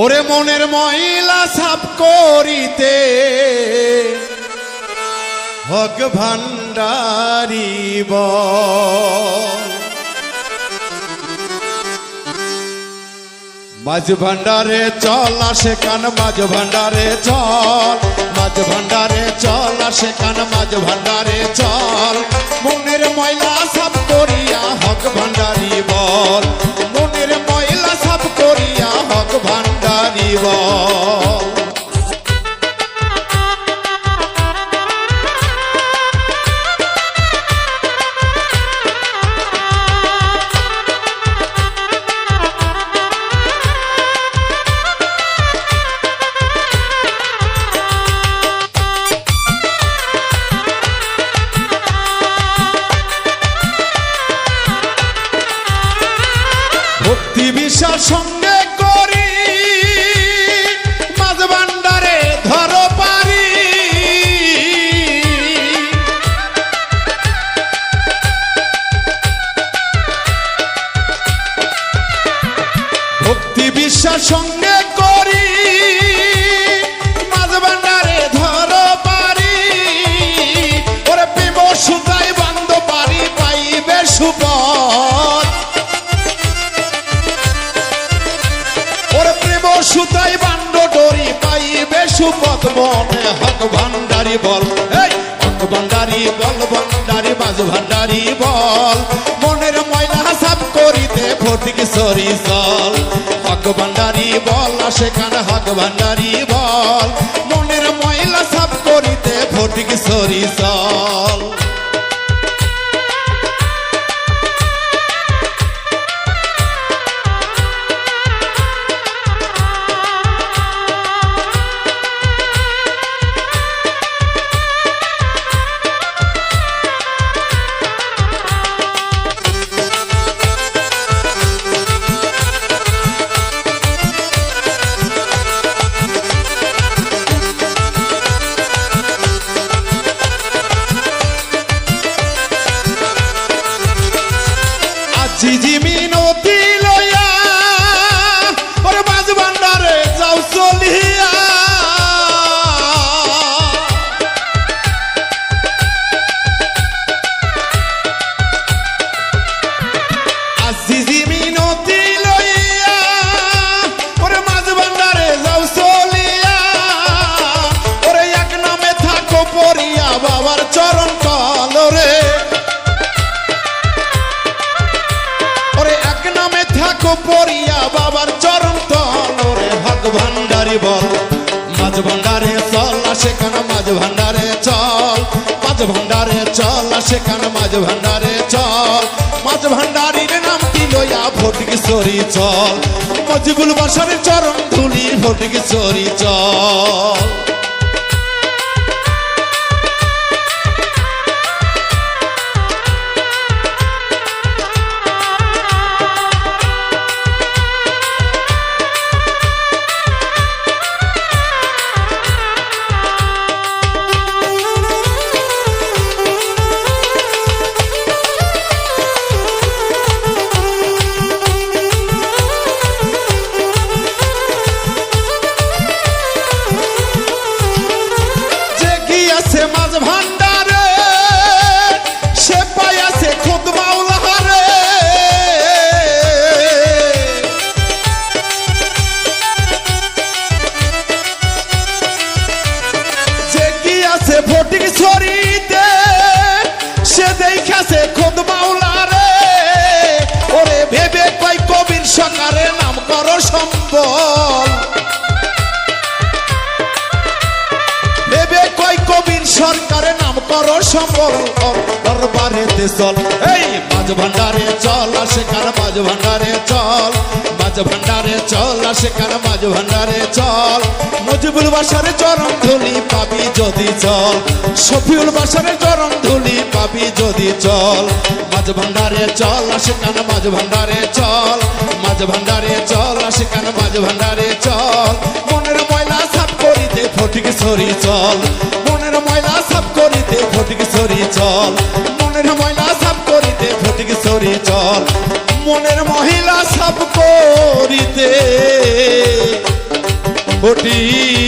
ওরে মনের ময়লা সাফ করিতে। হক ভান্ডারিব মাঝ ভান্ডারে চল আসে কান মাঝ ভান্ডারে চল। মাঝ ভান্ডারে চল আসে কান মাঝ ভান্ডারে চল। মনের ময়লা সাফ করিয়া হক ভান্ডারি বল। বিশ্বাস সঙ্গে করি মাঝ ভান্ডারে ধরো পারি। ভক্তি বিশ্বাস সঙ্গে সুপথ মনে হক ভান্ডারি বল। হক ভান্ডারি বল, ভান্ডারি বাজ ভান্ডারি বল। মনের ময়লা সাফ করিতে ফটিক সরি চল হক ভান্ডারি বল সেখানে হক ভান্ডারি বল। মনের ময়লা সাফ করিতে ফটিক সরি চল আজি পড়িয়া বাবার চরণ ওরে হক ভান্ডারি বল। মাঝ ভান্ডারে চল সেখানে মাঝ ভান্ডারে চল। মাঝ ভান্ডারে চল সেখানে মাঝ ভান্ডারে চল। মাঝ ভান্ডারির নামটি লইয়া ফটিক সরি চল। মজিবুল বাসারের চরণ ধুলি ফটিক সরি চল। সম্বল। ভেবে কয় কবির সরকারে নাম কর সম্বল দরবারেতে চল। এই মাঝ ভান্ডারে চল সেখানে মাঝ ভান্ডারে চল। মাঝ ভান্ডারে চল সেখানে মাঝ ভান্ডারে চল। মজিবুল বাসারে চরণ ধুলি পাবি যদি চল। শফিউল বাসারে চরণ ধুলি পাবি যদি চল। মাঝ ভান্ডারে চল সেখানে মাঝ ভান্ডারে চল। মাঝ ভান্ডারে চল সেখানে মাঝ ভান্ডারে চল। মনের ময়লা সাফ করিতে ফটিক সরি চল। মনের ময়লা সাফ করিতে ফটিক সরি চল। মনের ময়লা সাফ করিতে ফটিক সরি চল। মনের মহিলা সাফ করিতে ফটিক